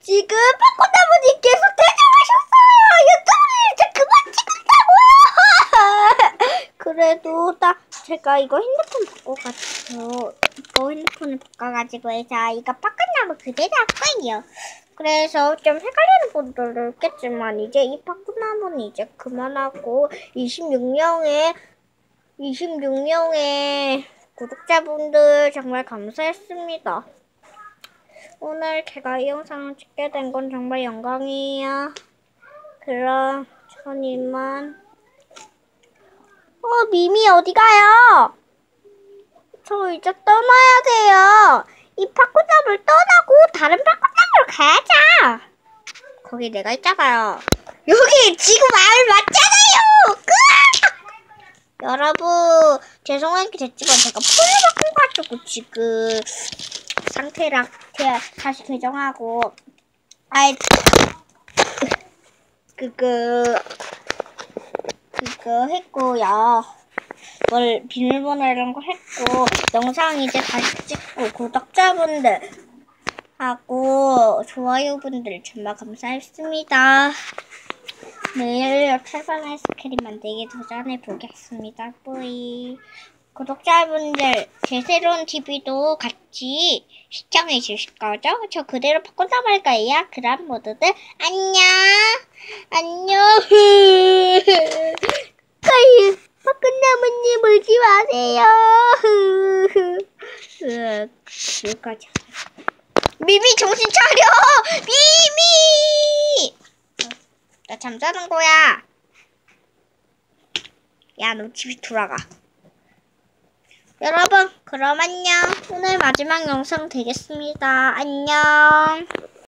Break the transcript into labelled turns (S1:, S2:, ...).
S1: 지금 바꿔나무님께서 퇴장하셨어요. 유튜브를 이제 그만 찍는다고요. 그래도 딱 제가 이거 핸드폰 바꿔가지고 이거 핸드폰을 바꿔가지고 해서 이거 바꿔나무 그대로 할 거예요. 그래서 좀 헷갈리는 분들도 있겠지만 이제 이 바꾸나무는 이제 그만하고 26명의 26명의 구독자분들 정말 감사했습니다. 오늘 제가 이 영상을 찍게 된 건 정말 영광이에요. 그럼 전 이만 어 미미 어디 가요? 저 이제 떠나야 돼요. 이 파쿠잡을 떠나고 다른 파쿠잡으로 가야죠. 거기 내가 있잖아요. 여기 지금 마을 맞잖아요. 여러분 죄송하게 됐지만 제가 폰을 바꿔가지고 지금 상태랑 제가 다시 개정하고 아이 그그 그거 했고요. 뭘 비밀번호 이런 거 했고 영상 이제 다시 찍고 구독자분들 하고 좋아요분들 정말 감사했습니다. 내일 철판 아이스크림 만들기 도전해 보겠습니다. 뿌이 구독자분들 제 새로운 TV도 같이 시청해 주실 거죠? 저 그대로 바꿔서 말 거예요. 그럼 모두들 안녕! 안녕! 까이 바꾼나무님 울지 마세요! 여기까지 미미 정신 차려! 미미! 나 잠자는 거야. 야 너 집에 돌아가 여러분 그럼 안녕. 오늘 마지막 영상 되겠습니다. 안녕